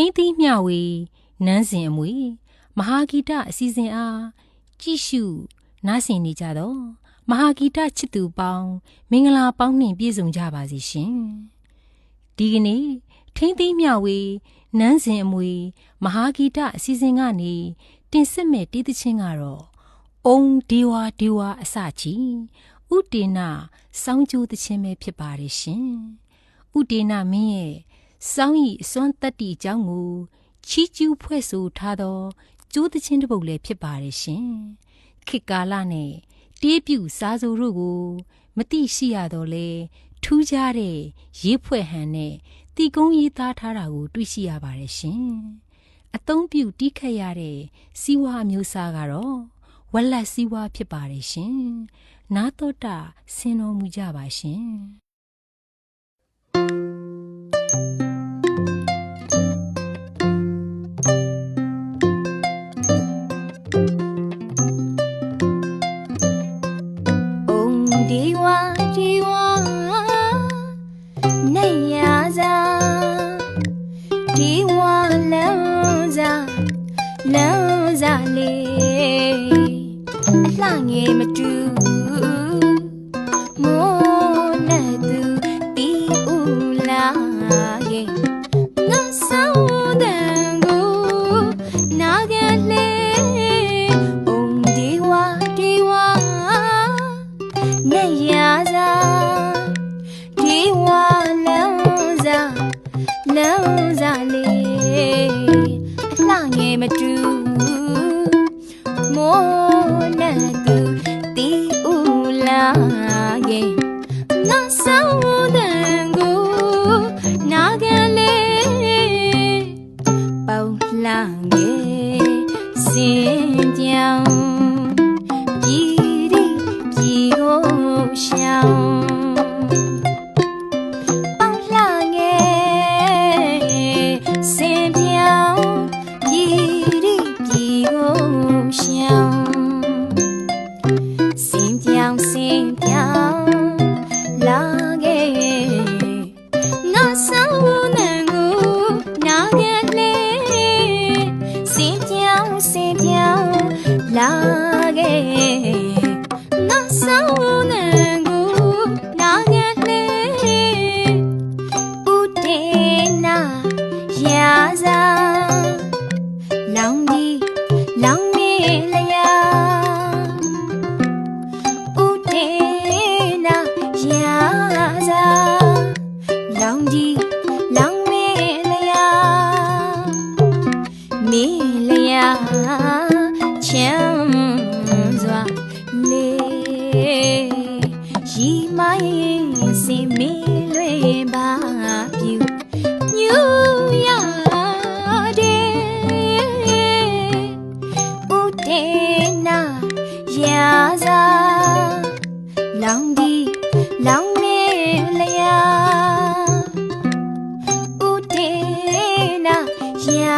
ထိမ့်သိမ်းမျှဝေနန်းစဉ်အမွေမဟာဂီတအစီအစဉ်အားကြည့်ရှုနားဆင်နေကြတော့မဟာဂီတချစ်သူပေါင်းမင်္ဂလာပေါင်းနှင့်ပြည့်စုံကြပါစေရှင်ဒီကနေ့ထိမ့်သိမ်းမျှဝေနန်းစဉ်အမွေမဟာဂီတအစီအစဉ်ကနေတင်ဆက်မဲ့တေးသချင်းကတော့အုံဒေဝဒေဝအစချီဥတေနာစောင်းကျိုးသချင်းပဲဖြစ်ပါတယ်ရှင်ဥတေနာမင်းရဲ့ စောင်းဤအစွမ်းတက်တီအကြောင်းကိုချီးကျူးဖွဲ့ဆိုထားသောကျိုးသချင်းတစ်ပုဒ်လည်းဖြစ်ပါတယ်ရှင်ခေတ်ကာလနဲ့တေးပြူစားစိုးတို့ကို မတိရှိရတော့လေထူးခြားတဲ့ရေးဖွဲ့ဟန်နဲ့တီကုန်းရေးသားထားတာကို တွေ့ရှိရပါတယ်ရှင်အသုံးပြုတီးခတ်ရတဲ့စီဝါအမျိုးအစားကတော့ဝက်လက်စီဝါဖြစ်ပါတယ်ရှင်နာတော်တာဆင်တော်မူကြပါရှင် နဲ့ရစာဒီဝါလမ်းစာလမ်းစာလေးအလှငယ်မတူမိုးနဲ့သူတီဦးလာရဲ့ငါဆောင်တန်ကိုနာခံလေအုံးဒီဝါဒီဝါနဲ့ရစာ you are လောစားလေးအလှငယ်မတူမောနကူတီဦးလာရဲ့နာဆောင်တန်ကိုနာခံလေးပေါလာငယ်စင်ကြောင် ချမ်းစွာနေရီမိုင်းစင်မေလွေပါပြူညူရတဲ့ဥတေနာရာစာလောင်ဒီလောင်နေလျာဥတေနာရာ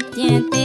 serpiente